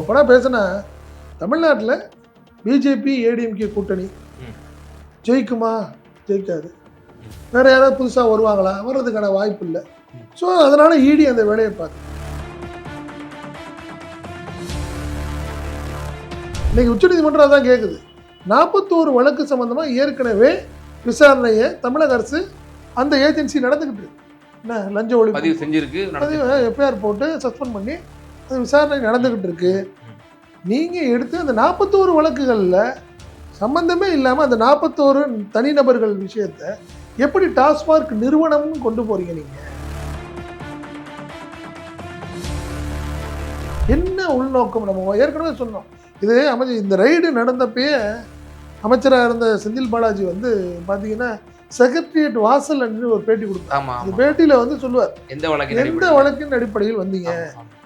ஓப்பனாக பேசினா. தமிழ்நாட்டில் பிஜேபி ஏடிஎம்கே கூட்டணி. ஜெயிக்குமா? ஜெயிக்காது. வேற யாராவது புதுசாக வருவாங்களா? வர்றதுக்கான வாய்ப்பு இல்லை. ஸோ அதனால ஈடி அந்த வேலையை பார்க்கு இன்னைக்கு உச்சநீதிமன்றம் அதான் கேட்குது நாற்பத்தோரு வழக்கு சம்பந்தமாக ஏற்கனவே விசாரணையை தமிழக அரசு அந்த ஏஜென்சி நடந்துக்கிட்டு என்ன லஞ்ச ஒழிப்பு? பதிவு செஞ்சிருக்கு பதிவு எஃப்ஐஆர் போட்டு சஸ்பெண்ட் பண்ணி அது விசாரணை நடந்துக்கிட்டு இருக்கு நீங்கள் எடுத்து அந்த நாற்பத்தோரு வழக்குகளில் சம்பந்தமே இல்லாமல் அந்த நாற்பத்தோரு தனிநபர்கள் விஷயத்த எப்படி டாஸ்மார்க் நிறுவனம்னு கொண்டு போறீங்க நீங்கள் என்ன உள்நோக்கம் நம்ம ஏற்கனவே சொன்னோம். இது அமைச்சர் இந்த ரைடு நடந்தப்பயே அமைச்சராக இருந்த செந்தில் பாலாஜி வந்து பார்த்தீங்கன்னா செக்ரட்டரியேட் வாசல் நின்று ஒரு பேட்டி கொடுத்தார் ஆமா அந்த பேட்டியில் வந்து சொல்லுவார் எந்த வழக்கு எந்த வழக்கின் அடிப்படையில் வந்தீங்க.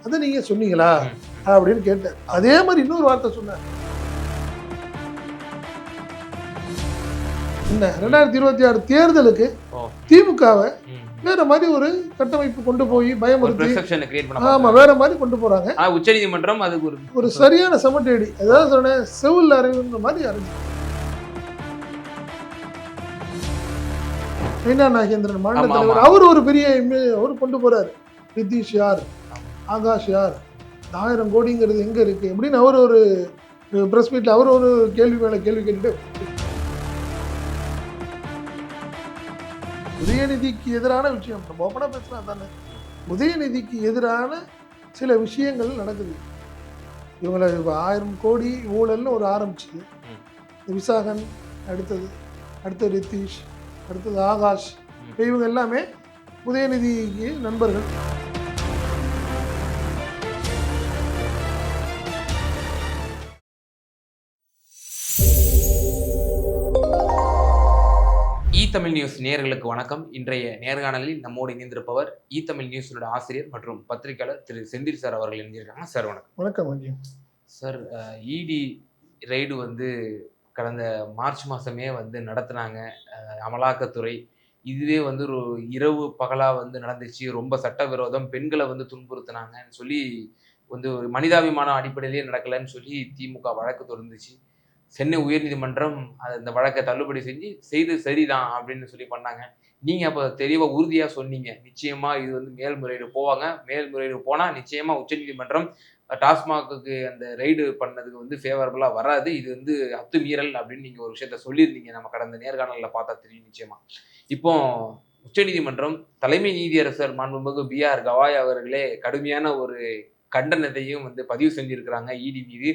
அதை நீங்க சொன்னீங்களா. அப்படின்னு கேட்டார் அதே மாதிரி இன்னொரு வார்த்தை சொன்னார் என்ன ரெண்டாயிரத்தி இருபத்தி ஆறு தேர்தலுக்கு. திமுகவை. வேற மாதிரி ஒரு கட்டமைப்பு கொண்டு போய் பயமுறுத்தி ஆமா. வேற மாதிரி கொண்டு போறாங்க ஆனா உச்சநீதிமன்றம் அதுக்கு ஒரு ஒரு சரியான சமட்டேடி அதாவது சொன்னேன் செவில் அறிவுன்ற மாதிரி அறிஞ்சு மீனா நாகேந்திரன் மாநில தலைவர். அவர் ஒரு பெரிய அவர் கொண்டு போறாரு. நிதிஷ் யார்? ஆகாஷ் யார்? ஆயிரம் கோடிங்கிறது எங்க இருக்கு? அப்படின்னு அவர் ஒரு பிரஸ் மீட்ல அவர் ஒரு கேள்வி மேல கேள்வி கேட்டுட்டு உதயநிதிக்கு எதிரான விஷயம். நம்ம ஓப்பனாக பேசலாம் தானே உதயநிதிக்கு எதிரான சில விஷயங்கள் நடக்குது. இவங்களை ஆயிரம் கோடி ஊழல்னு ஒரு ஆரம்பிச்சு ம். இந்த விசாகன் அடுத்தது அடுத்தது ரித்தீஷ் அடுத்தது ஆகாஷ். இவங்க எல்லாமே உதயநிதிக்கு நண்பர்கள். தமிழ் நியூஸ் நேயர்களுக்கு வணக்கம். இன்றைய நேர்காணலில் நம்மோடு இணைந்திருப்பவர் இ தமிழ் நியூஸோட ஆசிரியர் மற்றும் பத்திரிகையாளர் திரு செந்தில் சார் அவர்கள் இணைஞ்சிருக்காங்க சார் வணக்கம். வணக்கம் வணக்கம். சார் இடி ரைடு வந்து கடந்த மார்ச் மாதமே வந்து நடத்துனாங்க அமலாக்கத்துறை. இதுவே வந்து ஒரு இரவு பகலாக வந்து நடந்துச்சு. ரொம்ப சட்டவிரோதம். பெண்களை வந்து துன்புறுத்தினாங்கன்னு சொல்லி வந்து ஒரு மனிதாபிமான அடிப்படையிலேயே நடக்கலைன்னு சொல்லி திமுக வழக்கு தொடர்ந்துச்சு சென்னை உயர்நீதிமன்றம் அது அந்த வழக்கை தள்ளுபடி செஞ்சு செய்து சரிதான் அப்படின்னு சொல்லி பண்ணாங்க. நீங்கள் அப்போ தெளிவாக உறுதியாக சொன்னீங்க. நிச்சயமாக இது வந்து மேல்முறையீடு போவாங்க. மேல்முறையீடு போனால் நிச்சயமாக உச்சநீதிமன்றம் டாஸ்மாகுக்கு அந்த ரைடு பண்ணதுக்கு வந்து ஃபேவரபுளாக வராது. இது வந்து அத்துமீறல் அப்படின்னு நீங்கள் ஒரு விஷயத்த சொல்லியிருந்தீங்க. நம்ம கடந்த நேர்காணலில் பார்த்தா தெரியும் நிச்சயமாக இப்போ உச்சநீதிமன்றம் தலைமை நீதியரசர் மாண்புமிகு பி ஆர் கவாய் அவர்களே கடுமையான ஒரு கண்டனத்தையும் வந்து பதிவு செஞ்சிருக்கிறாங்க. இடி மீது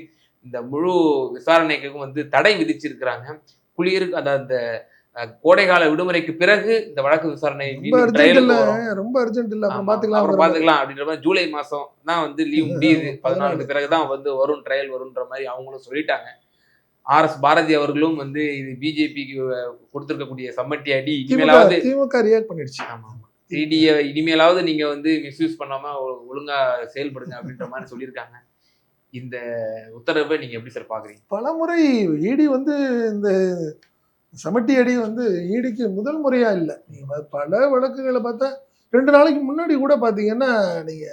இந்த முழு விசாரணைக்கும் வந்து தடை விதிச்சிருக்கிறாங்க. குளிருக்கு அந்த அஹ், கோடைகால விடுமுறைக்கு பிறகு இந்த வழக்கு விசாரணை ரொம்ப அர்ஜென்ட் இல்ல. அப்புறம் பாத்துக்கலாம் அப்புறம் பாத்துக்கலாம் அப்படின்ற மாதிரி ஜூலை மாசம் தான் வந்து லீவ் முடியுது. பதினாலுக்கு பிறகுதான் வந்து வரும் ட்ரையல் வரும்ன்ற மாதிரி அவங்களும் சொல்லிட்டாங்க. ஆர் எஸ் பாரதி அவர்களும் வந்து இது பிஜேபிக்கு கொடுத்திருக்கக்கூடிய சம்மட்டி அடி இனிமேலாவது திமுக ரியாக்ட் பண்ணிடுச்சு. ஆமா இனிமேலாவது நீங்க வந்து மிஸ்யூஸ் பண்ணாம ஒழுங்கா செயல்படுங்க அப்படின்ற மாதிரி சொல்லியிருக்காங்க. இந்த உத்தரவை நீங்க எப்படி சார் பாக்குறீங்க? பலமுறை ஈடி வந்து இந்த சமட்டி அடி வந்து ஈடிக்கு முதல் முறையா இல்லை. நீங்க பல வழக்குகளை பார்த்தா ரெண்டு நாளைக்கு முன்னாடி கூட பார்த்தீங்கன்னா நீங்க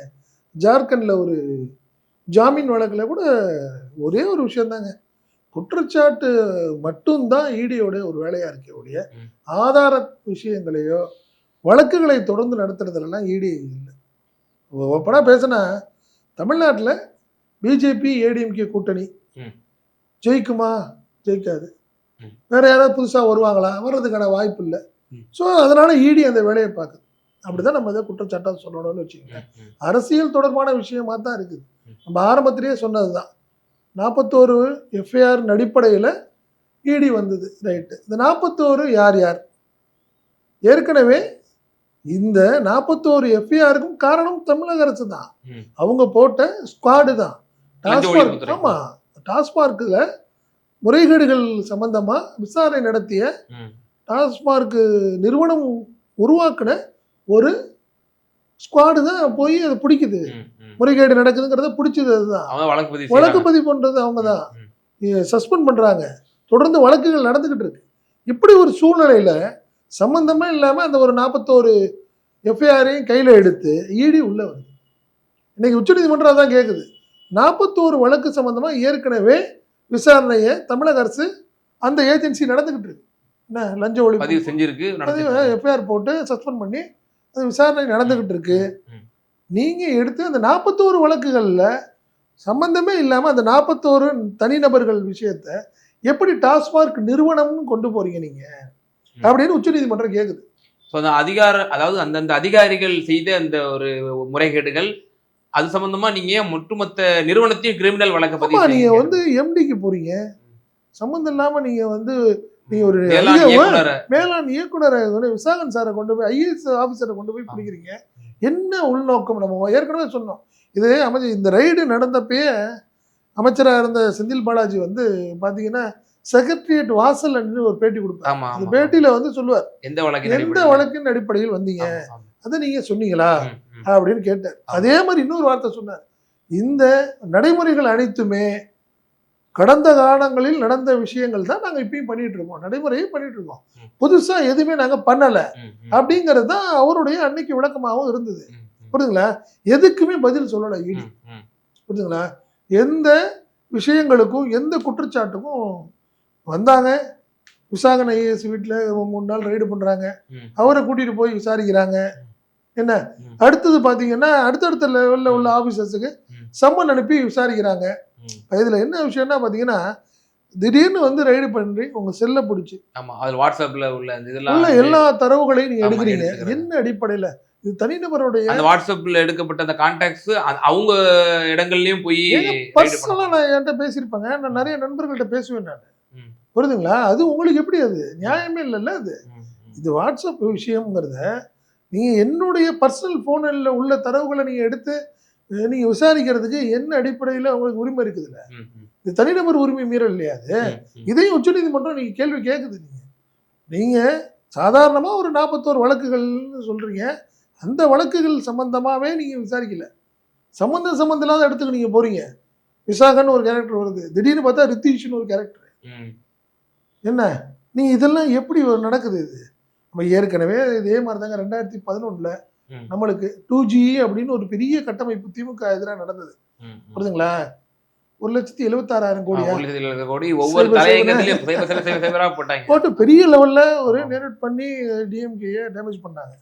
ஜார்க்கண்ட்ல ஒரு ஜாமீன் வழக்குல கூட ஒரே ஒரு விஷயம்தாங்க குற்றச்சாட்டு மட்டும்தான் ஈடியோட ஒரு வேலையா இருக்கே ஒழிய ம். ஆதார விஷயங்களையோ வழக்குகளை தொடர்ந்து நடத்துறதுலலாம் ஈடி இல்லை. ஓப்பனாக பேசினா தமிழ்நாட்டில் பிஜேபி ஏடிஎம்கே கூட்டணி. ஜெயிக்குமா? ஜெயிக்காது. வேற யாராவது புதுசாக வருவாங்களா? வர்றதுக்கான வாய்ப்பு இல்லை. ஸோ அதனால ஈடி அந்த வேலையை பார்க்குது. அப்படிதான் நம்ம இதை குற்றச்சாட்டாக சொல்லணும்னு வச்சுக்கோங்க. அரசியல் தொடர்பான விஷயமா தான் இருக்குது. நம்ம ஆரம்பத்திலேயே சொன்னது தான் நாற்பத்தோரு எஃப்ஐஆர் அடிப்படையில் இடி வந்தது. ரைட்டு இந்த நாற்பத்தோரு யார் யார்? ஏற்கனவே இந்த நாற்பத்தோரு எஃப்ஐஆருக்கும் காரணம் தமிழக அரசு தான். அவங்க போட்ட ஸ்குவாடு தான். டாஸ்மார்க். ஆமாம் டாஸ்மார்க்கில் முறைகேடுகள் சம்பந்தமாக விசாரணை நடத்திய. டாஸ்மார்க் நிறுவனம் உருவாக்குன ஒரு ஸ்குவாடு தான் போய் அதை பிடிக்குது. முறைகேடு நடக்குதுங்கிறத பிடிச்சது அதுதான். வழக்கு பதிவு பண்றது அவங்க தான். சஸ்பெண்ட் பண்றாங்க. தொடர்ந்து வழக்குகள் நடந்துகிட்டு இருக்கு. இப்படி ஒரு சூழ்நிலையில சம்பந்தமே இல்லாம அந்த ஒரு நாற்பத்தோரு எஃப்ஐஆரையும் கையில எடுத்து இடி உள்ள வருது. இன்னைக்கு உச்சநீதிமன்றம் அதான் கேட்குது நாற்பத்தோரு வழக்கு சம்பந்தமா ஏற்கனவே விசாரணையை தமிழக அரசு அந்த ஏஜென்சி நடந்துகிட்டு இருக்கு. என்ன லஞ்ச ஒழிப்பு பதிவு செஞ்சிருக்கு நடந்துட்டு எஃப்ஐஆர் போட்டு சஸ்பெண்ட் பண்ணி அது விசாரணை நடந்துகிட்டு இருக்கு. ம். நீங்க எடுத்து அந்த நாற்பத்தோரு வழக்குகள்ல சம்பந்தமே இல்லாம அந்த நாற்பத்தோரு தனிநபர்கள் விஷயத்த எப்படி டாஸ்மார்க் நிறுவனம்னு கொண்டு போறீங்க நீங்க? அப்படின்னு உச்சநீதிமன்றம் கேக்குது. ஸோ அந்த அதிகார அதாவது அந்தந்த அதிகாரிகள் செய்த அந்த ஒரு முறைகேடுகள் அது சம்பந்தமா நீங்க ஒட்டுமொத்த நிறுவனத்தையும் கிரிமினல் வழக்கு பதிவு நீங்க? வந்து எம்டிக்கு போறீங்க. சம்பந்தம் இல்லாம நீங்க வந்து நீங்க ஒரு மேலாண் இயக்குனரை. விசாகன் சாரை கொண்டு போய் ஐஏஎஸ் ஆபீசரை கொண்டு போய் பிடிக்கிறீங்க. என்ன உள்நோக்கம்? நம்ம ஏற்கனவே சொன்னோம். இது அமைச்சர் இந்த ரைடு நடந்தப்பயே அமைச்சராக இருந்த செந்தில் பாலாஜி வந்து பாத்தீங்கன்னா செக்ரட்டரியேட் நின்று ஒரு பேட்டி கொடுப்பார். ஆமா அந்த. பேட்டியில வந்து சொல்லுவார் எந்த வழக்கு எந்த வழக்கின் அடிப்படையில் வந்தீங்க? அதை நீங்க சொன்னீங்களா? அப்படின்னு கேட்டார். அதே மாதிரி இன்னொரு வார்த்தை சொன்னார். இந்த நடைமுறைகள் அனைத்துமே கடந்த காலங்களில் நடந்த விஷயங்கள் தான் நாங்க இப்பயும் பண்ணிட்டு இருக்கோம். நடைமுறையும் பண்ணிட்டு இருக்கோம். ம். புதுசா எதுவுமே நாங்க பண்ணல. அப்படிங்கிறது தான் அவருடைய அன்னைக்கு விளக்கமாகவும் இருந்தது. புரியுதுங்களா? எதுக்குமே பதில் சொல்லலை இடி. புரியுதுங்களா? எந்த விஷயங்களுக்கும் எந்த குற்றச்சாட்டுக்கும் வந்தாங்க. விசாகன் ஐஏஎஸ் வீட்டில் மூணு நாள் ரைடு பண்ணுறாங்க. அவரை கூட்டிட்டு போய் விசாரிக்கிறாங்க. என்ன. அடுத்தது பார்த்தீங்கன்னா அடுத்தடுத்த லெவலில் உள்ள ஆஃபீஸர்ஸுக்கு. சம்மன் அனுப்பி விசாரிக்கிறாங்க. இதில் என்ன விஷயம்னா பார்த்தீங்கன்னா திடீர்னு வந்து ரைடு பண்ணி உங்கள் செல்லை பிடிச்சி. ஆமா அதுல வாட்ஸ்அப்ல உள்ள இதெல்லாம் உள்ள எல்லா தரவுகளையும் நீங்கள் எடுக்கிறீங்க. என்ன அடிப்படையில்? இது தனிநபருடைய அந்த வாட்ஸ்அப்ல எடுக்கப்பட்ட அந்த கான்டாக்ட்ஸ் அவங்க இடங்கள்லயும் போய் பர்சனலாக நான் என்கிட்ட பேசியிருப்பாங்க. நான் நிறைய நண்பர்கள்ட்ட பேசுவேன் நான். புரியுதுங்களா? அது உங்களுக்கு எப்படி அது? நியாயமே இல்லைல்ல அது. இது வாட்ஸ்அப் விஷயம்ங்கிறத நீங்கள் என்னுடைய பர்சனல் ஃபோனில் உள்ள தரவுகளை நீங்கள் எடுத்து அஹ், நீங்க விசாரிக்கிறதுக்கு என்ன அடிப்படையில் உங்களுக்கு உரிமை இருக்குதுல்ல இது தனிநபர் உரிமை மீறல் இல்லையா அது. இதையும் உச்சநீதிமன்றம் நீங்க கேள்வி கேட்குது நீங்க. நீங்க சாதாரணமா ஒரு நாற்பத்தோரு வழக்குகள்னு சொல்றீங்க. அந்த வழக்குகள் சம்பந்தமாவே நீங்க விசாரிக்கல. சம்பந்தம் சம்பந்தம் இல்லாத இடத்துக்கு நீங்க போறீங்க. விசாகன்னு ஒரு கேரக்டர் வருது. திடீர்னு பார்த்தா ரித்தீஷ்னு ஒரு கேரக்டர். என்ன? நீங்க இதெல்லாம் எப்படி நடக்குது இது? நம்ம ஏற்கனவே இதே மாதிரி தாங்க ரெண்டாயிரத்தி பதினொன்னுல. நம்மளுக்கு டூ ஜி அப்படின்னு ஒரு பெரிய கட்டமைப்பு திமுக எதிராக நடந்தது. புரியுதுங்களா ஒரு லட்சத்தி எழுபத்தாறாயிரம் கோடி ஒவ்வொரு போட்டு பெரிய லெவல்ல ஒரு. நேரட் பண்ணி டிஎம்கேயை டேமேஜ் பண்ணாங்க.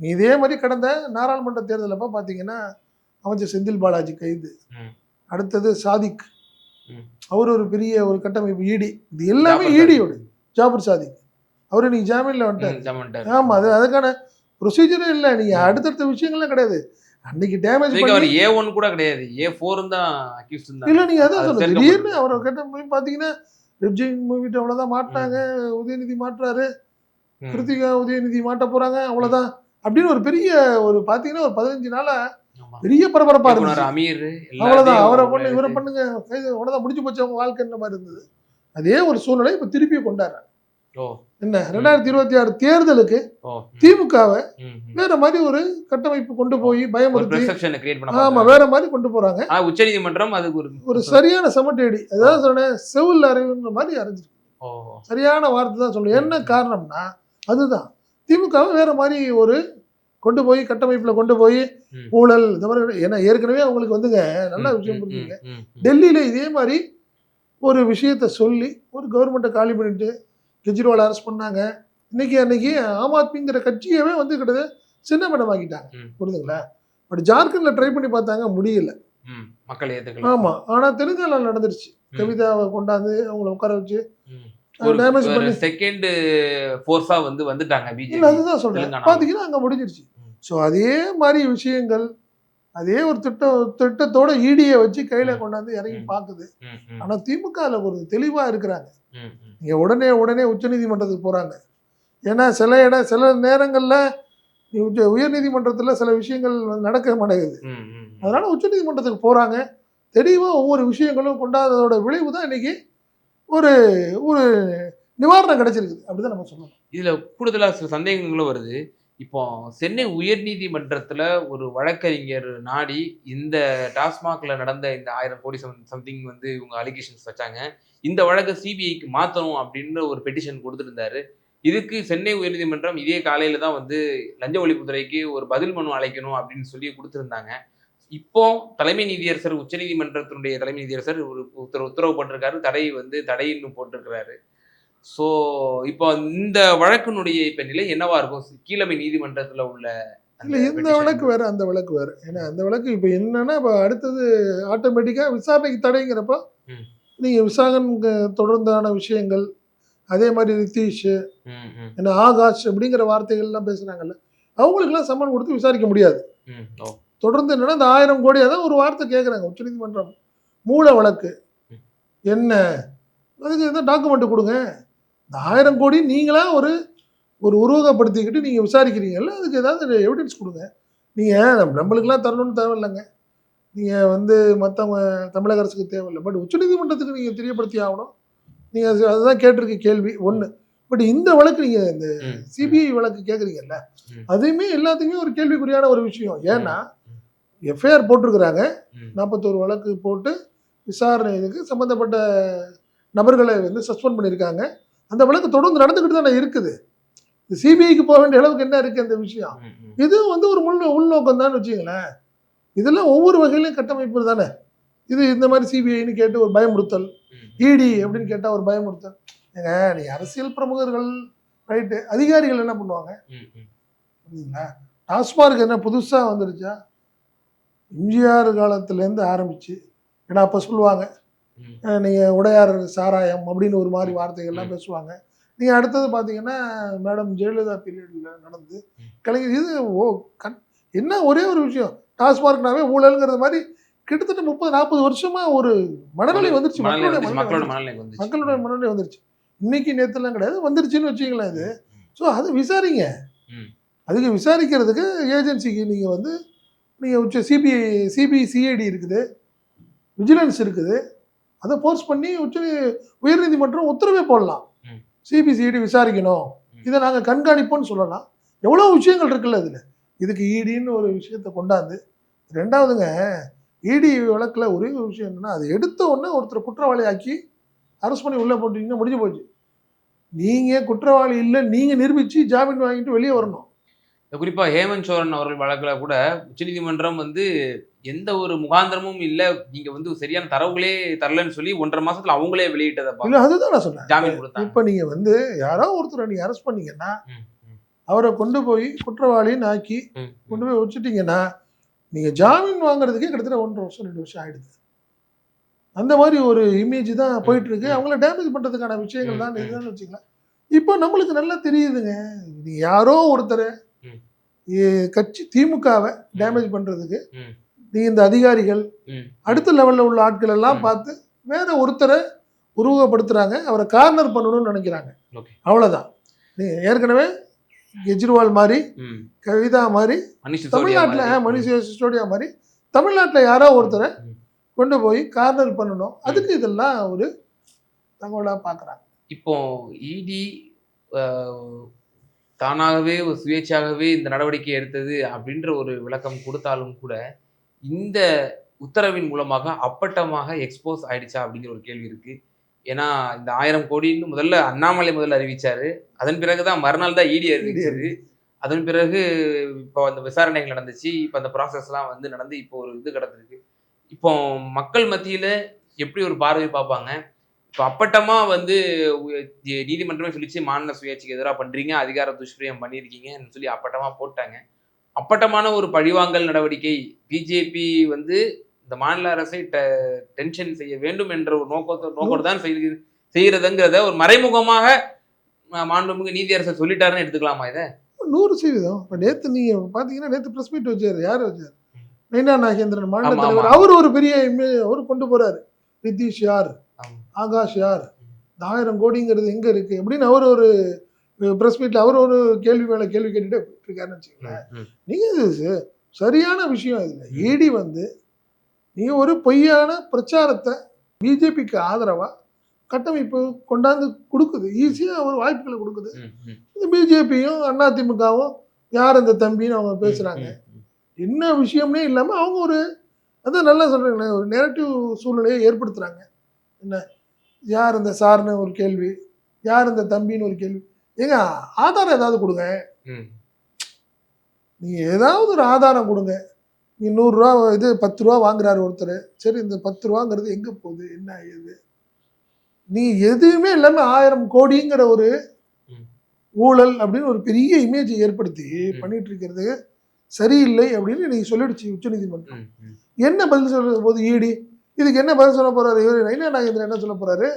நீ இதே மாதிரி கடந்த நாடாளுமன்ற தேர்தலப்ப பார்த்தீங்கன்னா அமைச்சர் செந்தில் பாலாஜி கைது. அடுத்தது சாதிக். அவர் ஒரு பெரிய ஒரு கட்டமைப்பு ஈடி இது எல்லாமே ஈடியோட ஜாபர் சாதிக். அவரு நீங்க ஜாமீன்ல வந்துட்டார். ம், ஜமன்டார். ஆமா அது அதுக்கான ப்ரொசீஜரே இல்லை. நீங்க ம். அடுத்தடுத்த விஷயங்கள்லாம் கிடையாது. அன்னைக்கு டேமேஜ் அவர் பண்ணி ஏ ஒன் கூட கிடையாது. ஏ ஃபோரும் தான் அக்யூஸ் இல்ல நீங்க அதான் அது சொல்லுங்க திடீர்னு அவரை கட்ட போய் பாத்தீங்கன்னா ரெப்ஜின் மூவிட்டு அவ்வளவுதான் மாட்டாங்க உதயநிதி மாட்டுறாரு. கிருத்திகா உதயநிதி மாட்ட போறாங்க. அவ்வளவுதான். அப்படின்னு ஒரு பெரிய ஒரு பாத்தீங்கன்னா ஒரு பதினஞ்சு நாளா ஆமா. பெரிய பரபரப்பா இயக்குனர் இருந்துச்சு. அமீர் அவ்வளவுதான். அவரை பண்ணு இவரை பண்ணுங்க. கைது அவ்வளவுதான். முடிஞ்சு போச்சு. அவங்க வாழ்க்கைன்ற மாதிரி இருந்தது? அதே ஒரு சூழ்நிலை இப்ப திருப்பி கொண்டாரு ஓ. என்ன? ரெண்டாயிரத்தி இருபத்தி ஆறு தேர்தலுக்கு திமுகவை. வேற மாதிரி ஒரு கட்டமைப்பு கொண்டு போய் பயமுறுத்தி ஆமா. வேற மாதிரி கொண்டு போறாங்க. ஆனா உச்சநீதிமன்றம் அதுக்கு ஒரு ஒரு சரியான சமட்டேடி. அதாவது சொன்னேன் செவில் அறிவுன்ற மாதிரி அரைஞ்சிருக்கு. சரியான வார்த்தை தான் சொல்லணும் என்ன காரணம்னா அதுதான். திமுகவை வேற மாதிரி ஒரு கொண்டு போய் கட்டமைப்புல கொண்டு போய். ஊழல் இந்த மாதிரி ஏன்னா ஏற்கனவே அவங்களுக்கு வந்துங்க நல்ல விஷயம் புரிஞ்சுங்க. டெல்லியில இதே மாதிரி ஒரு விஷயத்த சொல்லி ஒரு கவர்மெண்ட்டை காலி பண்ணிட்டு கெஜ்ரிவால் அரெஸ்ட் பண்ணாங்க. இன்னைக்கு அன்னைக்கு ஆம் ஆத்மிங்கிற கட்சியவே வந்து கிட்டத்தட்ட சின்ன ஆக்கிட்டாங்க ம். புரியுதுங்களா? பட் ஜார்க்கண்ட்ல ட்ரை பண்ணி பார்த்தாங்க முடியல. மக்கள் ஏத்துக்கல ஆமா. ஆனா தெலுங்கானால நடந்துருச்சு. கவிதாவை கொண்டாந்து அவங்கள உட்கார வச்சு டேமேஜ் பண்ணி. செகண்ட் ஃபோர்ஸா வந்து வந்துட்டாங்க பிஜேபி அதுதான் சொல்றேன். தெலுங்கானா. பாத்தீங்கன்னா அங்க முடிஞ்சிருச்சு. ஸோ அதே மாதிரி விஷயங்கள் அதே ஒரு திட்டம் திட்டத்தோட ஈடியை வச்சு கையில. கொண்டாந்து இறங்கி ம். பாக்குது. ஆனா திமுகல ஒரு தெளிவா இருக்கிறாங்க. நீங்க உடனே உடனே உச்சநீதிமன்றத்துக்கு போறாங்க. ஏன்னா சில இடம் சில நேரங்கள்ல நீ உச்ச- உயர்நீதிமன்றத்துல சில விஷயங்கள் நடக்க மாட்டேங்குது. அதனால உச்சநீதிமன்றத்துக்கு போறாங்க. தெளிவா ஒவ்வொரு விஷயங்களும் கொண்டாததோட விளைவு தான் இன்னைக்கு ஒரு ஒரு நிவாரணம் கிடைச்சிருக்குது. அப்படிதான் நம்ம சொல்லணும். இதுல கூடுதலா சில சந்தேகங்களும் வருது. இப்போ சென்னை உயர்நீதிமன்றத்தில் ஒரு வழக்கறிஞர் நாடி இந்த டாஸ்மாகில் நடந்த இந்த ஆயிரம் கோடி சம் சம்திங் வந்து இவங்க அலிகேஷன்ஸ் வச்சாங்க. இந்த வழக்கை சிபிஐக்கு மாற்றணும் அப்படின்னு ஒரு பெட்டிஷன் கொடுத்துருந்தாரு. இதுக்கு சென்னை உயர்நீதிமன்றம் இதே காலையில் தான் வந்து லஞ்ச ஒழிப்புத்துறைக்கு ஒரு பதில் மனு அழைக்கணும் அப்படின்னு சொல்லி கொடுத்துருந்தாங்க. இப்போ தலைமை நீதியரசர் உச்சநீதிமன்றத்தினுடைய தலைமை நீதியரசர் ஒரு உத்தரவு உத்தரவு போட்டிருக்காரு. தடை வந்து தடைன்னு போட்டிருக்கிறாரு. ஸோ இப்போ இந்த வழக்கினுடைய இப்ப நிலை என்னவா இருக்கும்? கீழமை நீதிமன்றத்துல உள்ள இல்ல இந்த. வழக்கு வேற அந்த வழக்கு வேற. ஏன்னா அந்த வழக்கு இப்ப என்னன்னா இப்ப அடுத்தது ஆட்டோமேட்டிக்கா விசாரணைக்கு தடைங்கிறப்ப ம். நீங்க விசாகன் தொடர்ந்தான விஷயங்கள் அதே மாதிரி ரித்தீஷ் என்ன ஆகாஷ் அப்படிங்கிற வார்த்தைகள் எல்லாம் பேசுறாங்கல்ல அவங்களுக்கெல்லாம் சம்மன் கொடுத்து விசாரிக்க முடியாது. தொடர்ந்து என்னன்னா இந்த ஆயிரம் கோடி அதான் ஒரு வார்த்தை கேட்குறாங்க உச்சநீதிமன்றம் மூல வழக்கு. என்ன? அதுக்கு எந்த டாக்குமெண்ட் கொடுங்க. இந்த ஆயிரம் கோடி நீங்களா ஒரு ஒரு உருவகப்படுத்திக்கிட்டு நீங்கள் விசாரிக்கிறீங்கல்ல அதுக்கு ஏதாவது எவிடன்ஸ் கொடுங்க. நீங்கள் நம்மளுக்கெல்லாம் தரணும்னு தேவையில்லைங்க. நீங்கள் வந்து மற்றவங்க தமிழக அரசுக்கு தேவையில்லை. பட் உச்சநீதிமன்றத்துக்கு நீங்கள் தெரியப்படுத்தி ஆகணும். நீங்கள் அதுதான் கேட்டிருக்க கேள்வி ஒன்று பட் இந்த வழக்கு நீங்கள் இந்த சிபிஐ வழக்கு கேட்குறீங்கல்ல. அதையுமே எல்லாத்தையுமே ஒரு கேள்விக்குறியான ஒரு விஷயம். ஏன்னா எஃப்ஐஆர் போட்டிருக்கிறாங்க. நாற்பத்தோரு வழக்கு போட்டு விசாரணை இதுக்கு சம்மந்தப்பட்ட நபர்களை வந்து சஸ்பெண்ட் பண்ணியிருக்காங்க. அந்த வழக்கு தொடர்ந்து நடந்துக்கிட்டு தானே இருக்குது. சிபிஐக்கு போக வேண்டிய அளவுக்கு என்ன இருக்குது அந்த விஷயம். இது வந்து ஒரு முன் உள்நோக்கம் தான் வச்சுங்களேன் இதெல்லாம் ஒவ்வொரு வகையிலையும் கட்டமைப்பு தானே. இது இந்த மாதிரி சிபிஐன்னு கேட்டு ஒரு பயமுறுத்தல். இடி அப்படின்னு கேட்டால் ஒரு பயமுறுத்தல். ஏங்க நீ அரசியல் பிரமுகர்கள் ரைட்டு அதிகாரிகள் என்ன பண்ணுவாங்க. புரியுதுங்களா? டாஸ்மார்க் என்ன புதுசாக வந்துருச்சா? எம்ஜிஆர் காலத்துலேருந்து ஆரம்பிச்சு. ஏன்னா அப்போ சொல்லுவாங்க. நீங்கள் உடையார் சாராயம் அப்படின்னு ஒரு மாதிரி வார்த்தைகள்லாம் பேசுவாங்க. நீங்கள் அடுத்தது பார்த்தீங்கன்னா மேடம் ஜெயலலிதா பீரியடில் நடந்து. கலைஞர் இது ஓ கண் என்ன ஒரே ஒரு விஷயம்? டாஸ்மார்க்னாவே ஊழல்ங்கிற மாதிரி கிட்டத்தட்ட முப்பது நாற்பது வருஷமா ஒரு மனநிலை வந்துருச்சு. மக்களுடைய. மக்களுடைய மனநிலை வந்துருச்சு. இன்னைக்கு நேற்றுலாம் கிடையாது வந்துருச்சுன்னு வச்சுங்களேன் இது ஸோ அது விசாரிங்க. அதுக்கு விசாரிக்கிறதுக்கு ஏஜென்சிக்கு நீங்கள் வந்து நீங்கள் உச்ச சிபிஐ சிபிஐ சிஐடி இருக்குது. விஜிலன்ஸ் இருக்குது. அதை ஃபோர்ஸ் பண்ணி உச்ச உயர்நீதிமன்றம் உத்தரவே போடலாம். சிபிசிஐடி விசாரிக்கணும். ம். இதை நாங்கள் கண்காணிப்போம்னு சொல்லலாம். எவ்வளோ விஷயங்கள் இருக்குல்ல இதில்? இதுக்கு ஈடின்னு ஒரு விஷயத்தை கொண்டாந்து ரெண்டாவதுங்க இடி வழக்கில் ஒரே ஒரு விஷயம் என்னன்னா அது எடுத்த உடனே ஒருத்தர் குற்றவாளி ஆக்கி அரெஸ்ட் பண்ணி உள்ளே போட்டீங்கன்னா முடிஞ்சு போச்சு. நீங்கள் குற்றவாளி இல்லை நீங்கள் நிரூபித்து ஜாமீன் வாங்கிட்டு வெளியே வரணும். குறிப்பா ஹேமந்த் சோரன் அவர்கள் வழக்குல கூட உச்சநீதிமன்றம் வந்து எந்த ஒரு முகாந்திரமும் இல்ல. நீங்க வந்து சரியான தரவுகளே தரலன்னு சொல்லி ஒன்றரை மாசத்துல அவங்களே வெளியிட்டதை இல்லை அதுதான் நான் சொன்னேன் ஜாமீன் கொடுத்தாங்க. இப்போ நீங்கள் வந்து யாரோ ஒருத்தரை நீங்கள் அரெஸ்ட் பண்ணீங்கன்னா அவரை கொண்டு போய் குற்றவாளின்னு ஆக்கி கொண்டு போய் வச்சுட்டீங்கன்னா நீங்கள் ஜாமீன் வாங்குறதுக்கே கிட்டத்தட்ட ஒன்றரை வருஷம் ரெண்டு வருஷம் ஆயிடுது. அந்த மாதிரி ஒரு இமேஜ் தான் போயிட்டு இருக்கு. அவங்கள டேமேஜ் பண்ணுறதுக்கான விஷயங்கள் தான். இதுதான் வச்சுக்கலாம் இப்போ நம்மளுக்கு நல்லா தெரியுதுங்க. நீ யாரோ ஒருத்தரை கட்சி திமுகவை டேமேஜ். நீ இந்த அதிகாரிகள். அடுத்த லெவலில் உள்ள ஆட்கள் எல்லாம். பார்த்து வேற ஒருத்தரை உருவகப்படுத்துறாங்க அவரை கார்னர் பண்ணணும்னு நினைக்கிறாங்க Okay. அவ்வளவுதான் நீ ஏற்கனவே கெஜ்ரிவால் மாதிரி. கவிதா மாதிரி தமிழ்நாட்டில். மணிஷ் சிசோடியா மாதிரி தமிழ்நாட்டில் யாரோ ஒருத்தரை. கொண்டு போய் கார்னர் பண்ணணும் அதுக்கு இதெல்லாம் ஒரு தகவலாக பார்க்குறாங்க இப்போ இடி தானாகவே ஒரு சுயேட்சாகவே இந்த நடவடிக்கை எடுத்தது அப்படின்ற ஒரு விளக்கம் கொடுத்தாலும் கூட இந்த உத்தரவின் மூலமாக அப்பட்டமாக எக்ஸ்போஸ் ஆயிடுச்சா அப்படிங்கிற ஒரு கேள்வி இருக்கு. ஏன்னா இந்த ஆயிரம் கோடின்னு முதல்ல அண்ணாமலை முதல்ல அறிவிச்சாரு. அதன் பிறகுதான் மறுநாள் தான் இடி அறிவிச்சது. அதன் பிறகு இப்போ அந்த விசாரணைகள் நடந்துச்சு. இப்போ அந்த ப்ராசஸ்லாம் வந்து நடந்து இப்போ ஒரு இது கிடந்திருக்கு. இப்போ மக்கள் மத்தியில் எப்படி ஒரு பார்வை பார்ப்பாங்க? இப்போ அப்பட்டமாக வந்து நீதிமன்றமே சொல்லிச்சு மாநில சுயாட்சிக்கு எதிராக பண்ணுறீங்க அதிகார துஷ்பிரியம் பண்ணியிருக்கீங்கன்னு சொல்லி அப்பட்டமாக போட்டாங்க. அப்பட்டமான ஒரு பழிவாங்கல் நடவடிக்கை பிஜேபி வந்து இந்த மாநில அரசை டென்ஷன் செய்ய வேண்டும் என்ற ஒரு நோக்கத்தை நோக்கோடு தான் செய்து செய்யறதுங்கிறத ஒரு மறைமுகமாக மாண்புமிகு நீதியரசர் சொல்லிட்டாருன்னு எடுத்துக்கலாமா இதை? நூறு சதவீதம் இப்போ நேற்று நீங்கள் பார்த்தீங்கன்னா நேற்று ப்ரெஸ் மீட் வச்சார். யார் வச்சார் நைனா நாகேந்திரன் மாநில தலைவர். அவர் ஒரு பெரிய அவர் கொண்டு போறாரு. நிதிஷ் யார். ஆகாஷ் யார்? இந்த ஆயிரம் கோடிங்கிறது எங்க இருக்கு? அப்படின்னு அவர் ஒரு ப்ரெஸ் மீட்ல அவர் ஒரு கேள்வி மேல கேள்வி கேட்டுட்டே போயிட்டு இருக்காருன்னு வச்சுக்கோங்களேன். ம், ம். நீங்க இது ச- சரியான விஷயம் இதுல ஈடி வந்து நீங்க ஒரு பொய்யான பிரச்சாரத்தை பிஜேபிக்கு ஆதரவா கட்டமைப்பு கொண்டாந்து கொடுக்குது. ஈஸியா ஒரு வாய்ப்புகளை கொடுக்குது. இந்த பிஜேபியும் அதிமுகவும் யார் அந்த தம்பின்னு அவங்க ம், என்ன விஷயம்னே இல்லாம அவங்க ஒரு அதான் நல்லா சொல்றீங்களே ஒரு நெரட்டிவ் சூழ்நிலையை ஏற்படுத்துறாங்க. என்ன? யார் இந்த சார்னு ஒரு கேள்வி யார் இந்த தம்பின்னு ஒரு கேள்வி. ஏங்க ஆதாரம் ஏதாவது கொடுங்க. நீங்க ஏதாவது ஒரு ஆதாரம் கொடுங்க. நீ நூறுரூவா இது பத்து ரூபா வாங்குறாரு ஒருத்தர். சரி இந்த பத்து ரூபாங்கிறது எங்கே போகுது? என்ன ஏது? நீ எதுவுமே இல்லாமல் ஆயிரம் கோடிங்கிற ஒரு. ஊழல் அப்படின்னு ஒரு பெரிய இமேஜ் ஏற்படுத்தி. பண்ணிட்டு இருக்கிறது சரியில்லை அப்படின்னு நீ சொல்லிடுச்சு உச்சநீதிமன்றம். என்ன பதில் சொல்ல போது ஈடி இதுக்கு என்ன பதில் சொல்ல போறாரு இவர்? நைனா நாகேந்திரன் என்ன சொல்ல போறாரு?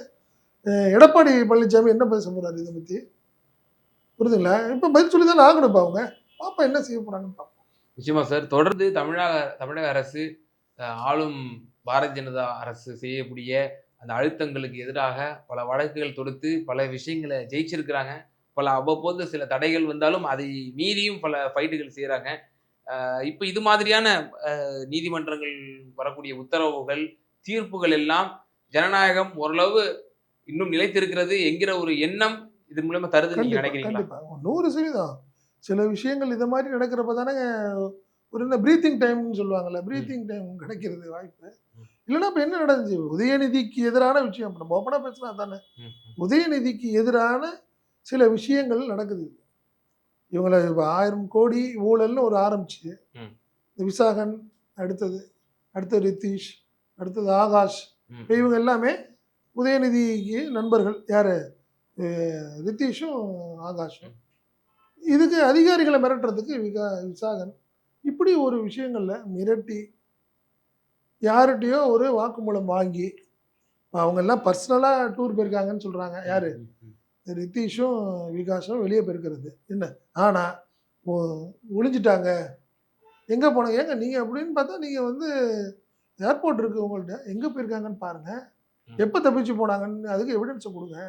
எடப்பாடி பழனிசாமி என்ன பதில் சொல்ல போறாரு இதை பத்தி? புரியுதுங்களா? இப்போ பதில் சொல்லி தானே ஆகணும்ப்பா அவங்க. பாப்பா என்ன செய்ய போறாங்கன்னு பார்ப்போம் நிச்சயமா சார். தொடர்ந்து தமிழக தமிழக அரசு ஆளும் பாரதிய ஜனதா அரசு செய்யக்கூடிய அந்த அழுத்தங்களுக்கு எதிராக பல வழக்குகள் தொடுத்து பல விஷயங்களை ஜெயிச்சிருக்கிறாங்க. பல அவ்வப்போது சில தடைகள் வந்தாலும் அதை மீறியும் பல ஃபைட்டுகள் செய்கிறாங்க இப்போ இது மாதிரியான நீதிமன்றங்கள் வரக்கூடிய உத்தரவுகள் தீர்ப்புகள் எல்லாம் ஜனநாயகம் ஓரளவு இன்னும் நிலைத்திருக்கிறது என்கிற ஒரு எண்ணம் இதன் மூலமா தருது நீங்க நினைக்கிறீங்களா? நூறு சதவீதம். சில விஷயங்கள் இது மாதிரி நடக்கிறப்ப தானே ஒரு என்ன ப்ரீத்திங் டைம்னு சொல்லுவாங்கல்ல ப்ரீத்திங் டைம் கிடைக்கிறது வாய்ப்பு. இல்லைன்னா இப்போ என்ன நடந்துச்சு? உதயநிதிக்கு எதிரான விஷயம் நம்ம ஓப்பனாக பேசினா தானே. உதயநிதிக்கு எதிரான சில விஷயங்கள் நடக்குது. இவங்களை இப்போ ஆயிரம் கோடி ஊழல்னு ஒரு ஆரம்பிச்சு. இந்த விசாகன் அடுத்தது அடுத்தது ரித்தீஷ் அடுத்தது ஆகாஷ். இவங்க எல்லாமே உதயநிதிக்கு நண்பர்கள். யார்? ரித்தீஷும் ஆகாஷும். இதுக்கு அதிகாரிகளை மிரட்டுறதுக்கு விகா விசாகன் இப்படி ஒரு விஷயங்களில் மிரட்டி யார்கிட்டயோ ஒரு வாக்குமூலம் வாங்கி அவங்க எல்லாம் பர்சனலாக டூர் போயிருக்காங்கன்னு சொல்கிறாங்க யார். ரித்தீஷும் விகாஷும் வெளியே போயிருக்கிறது. என்ன? ஆனால் ஒளிஞ்சிட்டாங்க. எங்கே போனாங்க ஏங்க நீங்கள் அப்படின்னு பார்த்தா நீங்கள் வந்து ஏர்போர்ட் இருக்குது உங்கள்கிட்ட எங்கே போயிருக்காங்கன்னு பாருங்கள். எப்போ தப்பிச்சு போனாங்கன்னு அதுக்கு எவிடன்ஸை கொடுங்க.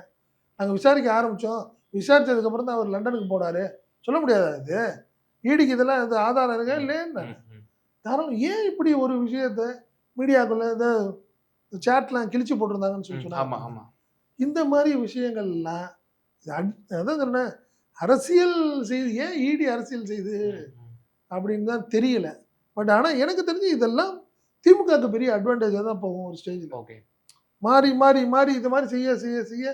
நாங்கள் விசாரிக்க ஆரம்பித்தோம் விசாரிச்சதுக்கப்புறம் தான் அவர் லண்டனுக்கு போனார். சொல்ல முடியாதா இது? ஈடிக்கு இதெல்லாம் இது ஆதாரம் இருக்கா இல்லைன்னு. காரணம் ஏன் இப்படி ஒரு விஷயத்த மீடியாக்குள்ளே இந்த சேட்லாம் கிழிச்சு போட்டிருந்தாங்கன்னு சொல்லி சொன்னாங்க. ஆமா ஆமா. இந்த மாதிரி விஷயங்கள்லாம் அதான் சொன்னேன். அரசியல் செய்து ஏன் ஈடி அரசியல் செய்து. அப்படின்னு தான் தெரியல. பட் ஆனால் எனக்கு தெரிஞ்சு இதெல்லாம் திமுகவுக்கு பெரிய அட்வான்டேஜாக தான் போகும் ஒரு ஸ்டேஜில் ஓகே. மாறி மாறி மாறி இது மாதிரி செய்ய செய்ய செய்ய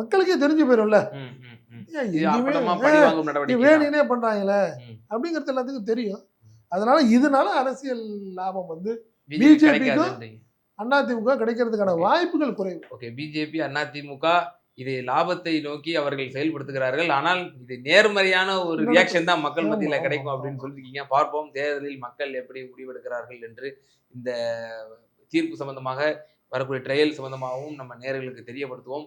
மக்களுக்கே தெரிஞ்சு போயிடும்ல. வேணுனே பண்றாங்களே. அப்படிங்கிறது எல்லாத்துக்கும் தெரியும் அதனால இதனால அரசியல் லாபம் வந்து BJP BJP க்கும் கிடைக்காதுன்றீங்க. அதிமுக கிடைக்கிறதுக்கான. வாய்ப்புகள் குறைவு ஓகே பிஜேபி அதிமுக இது லாபத்தை நோக்கி அவர்கள் செயல்படுத்துகிறார்கள் ஆனால் இது நேர்மறையான ஒரு. ரியாக்ஷன் தான் மக்கள் மத்தியில கிடைக்கும். அப்படின்னு சொல்லிருக்கீங்க பார்ப்போம் தேர்தலில் மக்கள் எப்படி முடிவெடுக்கிறார்கள் என்று இந்த தீர்ப்பு சம்பந்தமாக வரக்கூடிய ட்ரையல் சம்பந்தமாகவும் நம்ம நேர்களுக்கு தெரியப்படுத்துவோம்